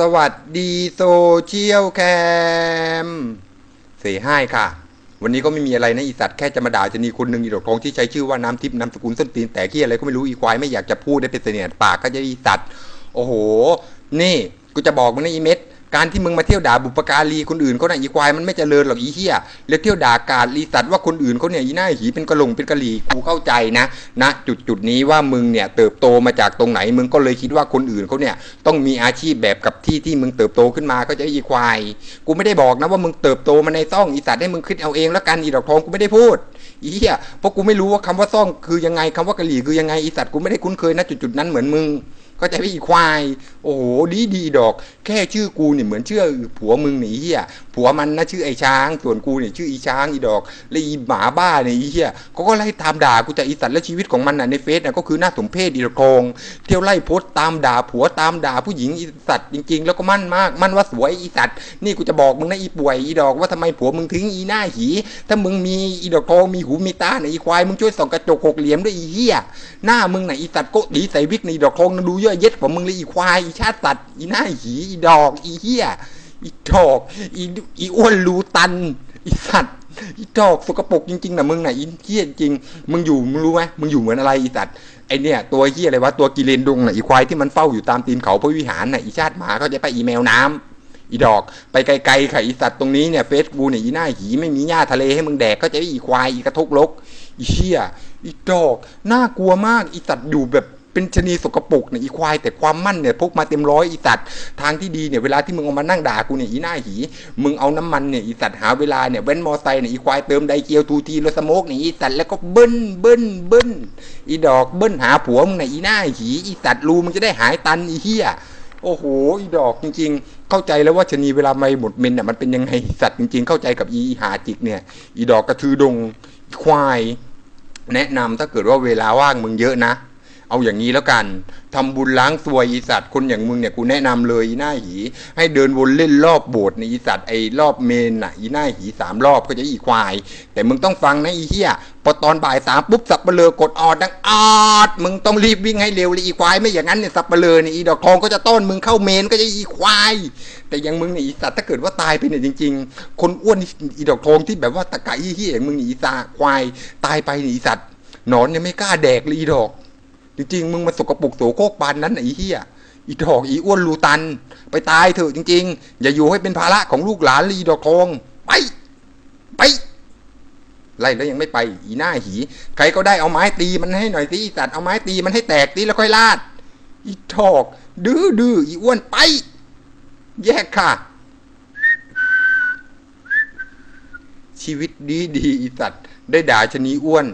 สวัสดีโซเชียลแคมเสให้ค่ะ วันนี้ก็ไม่มีอะไรนะอีสัตว์แค่จะมาด่าจะมีคนหนึ่งอีดอกทองที่ใช้ชื่อว่าน้ำทิพย์น้ำสกุลส้นตีนแต่ขี้อะไรก็ไม่รู้อีควายไม่อยากจะพูดได้เป็นเสนียดปากก็จะอีสัตว์ โอ้โห นี่กูจะบอกมึงนะอีเม็ด การที่มึงมาเที่ยวด่าบุปการีคนอื่นเขาน่ะอีควายมันไม่เจริญหรอกอีเหี้ยแล้วเที่ยวด่ากาดรีสัตว์ว่าคนอื่นเขาเนี่ยอีหน้าหีเป็นกระหลงเป็นกะหรี่กูเข้าใจนะนะจุดจุดนี้ว่ามึงเนี่ยเติบโตมาจากตรงไหน มึงก็เลยคิดว่าคนอื่นเขาเนี่ยต้องมีอาชีพแบบกับที่ที่มึงเติบโตขึ้นมาก็จะอีควายกูไม่ได้บอกนะว่ามึงเติบโตมาในซ่องอีสัตว์ให้มึงคิดเอาเองแล้วกันอีดอกทองกูไม่ได้พูดอีเหี้ยเพราะกูไม่รู้ว่าคำว่าซ่องคือยังไงคำว่ากะหรี่คือยังไงอีสัตว์กูไม่ได้คุ้นเคยนะจุดๆนั้นเหมือนมึงก็จะไปอีควาย โอ้โหดีดีดอก แค่ชื่อกูเนี่ยเหมือนชื่อผัวมึงเนี่ยเหี้ยผัวมันนะชื่อไอ้ช้าง ส่วนกูเนี่ยชื่ออีช้างอีดอก แล้วอีหมาบ้าเนี่ยไอ้เหี้ยเขาก็ไล่ตามด่ากูแต่อีสัตว์และชีวิตของมันน่ะในเฟซน่ะก็คือหน้าสมเพศอีดอกทองเที่ยวไล่โพสต์ตามด่าผัวตามด่าผู้หญิงอีสัตว์จริง ๆ แล้วก็มั่นมาก มั่นว่าสวยอีสัตว์นี่กูจะบอกมึงนะอีป่วยอีดอกว่าทำไมผัวมึงทิ้งอีหน้าหีถ้ามึงมีอีดอกทองมีหูมีตาเนี่ยอีควายมึงช่วยส่องกระจกหกเหลี่ยมด้วยอีเหี้ยหน้ามึงไหนะอีสัตว์โกดีใส่วิกในดอกทองนั่นดูเยอะเย็ดกว่ามึงเลยอีควายชาติสัตว์อีหน้าหีอีดอก อีเหี้ยอีดอกอีอีอ้วนรูตันอีสัตว์อีดอกสกปรกจริงๆนะมึงไหนะอีเหี้ยจริง มึงอยู่มึงรู้ไหมมึงอยู่เหมือนอะไรอีสัตว์ไอเนี่ยตัวเหี้ยอะไรวะตัวกิเลนดงน่ะอีควายที่มันเฝ้าอยู่ตามตีนเขาพระวิหารน่ะอีชาติหมาเขาจะไปอีแมวน้ำอีดอกไปไกลๆค่ะอีสัตว์ตรงนี้เนี่ยเฟซบูเนี่ยอีหน้าหีไม่มีหญ้าทะเลให้มึงแดกก็จะได้อีควายอีกระทกลกอีเชี่ยอีดอกน่ากลัวมากอีสัตว์อยู่แบบ เป็นชนีสกปรกเนี่ยอีควายแต่ความมั่นเนี่ยพกมาเต็มร้อยอีสัตว์ทางที่ดีเนี่ยเวลาที่มึงเอามานั่งด่ากูเนี่ยอีหน้าหีมึงเอาน้ำมันเนี่ยอีสัตว์หาเวลาเนี่ยเว้นมอไซค์เนี่ยอีควายเติมไดเกียวทูทีแล้วสโมกเนี่ยอีสัตว์แล้วก็เบิ้ลเบิ้ลเบิ้ลอีดอกเบิ้ลหาผัวมึงเนี่ยอีหน้าหีอีสัตว์รูมึงจะได้หายตันอีเหี้ยโอ้โหอีดอกจริง ๆ เข้าใจแล้วว่าชนีเวลาไม่หมดเมนน่ะมันเป็นยังไงสัตว์จริง ๆ เข้าใจกับอีหาจิกเนี่ย อีดอกกระทือดงควาย แนะนำถ้าเกิดว่าเวลาว่างมึงเยอะนะ เอาอย่างนี้แล้วกันทำบุญล้างซวยอีสัตว์คนอย่างมึงเนี่ยกูแนะนำเลยอีหน้าหี ให้เดินวนเล่นรอบโบสถ์ในอีสัตว์ไอ้รอบเมนน่ะอีหน้าหีสามรอบก็จะอีควาย แต่มึงต้องฟังนะอีเหี้ยพอตอนบ่ายสามปุ๊บสับเปลือกดออดดังออดมึงต้องรีบวิ่งให้เร็วเลยอีควายไม่อย่างนั้นเนี่ยสับเปลือเนี่ยอีดอกทองก็จะต้อนมึงเข้าเมนก็จะอีควาย แต่ยังมึงเนี่ยอีสัตว์ถ้าเกิดว่าตายไปเนี่ยจริง ๆ คนอ้วนอีดอกทองที่แบบว่าตะกะอีเหี้ยองมึงนี่อีสาควายตายไปเนี่ยอีสัตว์หนอนเนี่ยไม่กล้าแดกเลยอีดอก จริงๆมึงมาสกปรกโสโครกปานนั้นไอ้เหี้ยอีดอกอีอ้วนรูตัน ไปตายเถอะจริง ๆ อย่าอยู่ให้เป็นภาระของลูกหลานลยอีดอกทองไปไปไล่แล้วยังไม่ไป อีหน้าหี ใครก็ได้เอาไม้ตีมันให้หน่อยสิอีสัตว์เอาไม้ตีมันให้แตกตีแล้วค่อยลาด อีดอก ดื้อดื้ออีอ้วนไป แยกค่ะ ชีวิตดีดีอีสัตว์ได้ด่าชนีอ้วน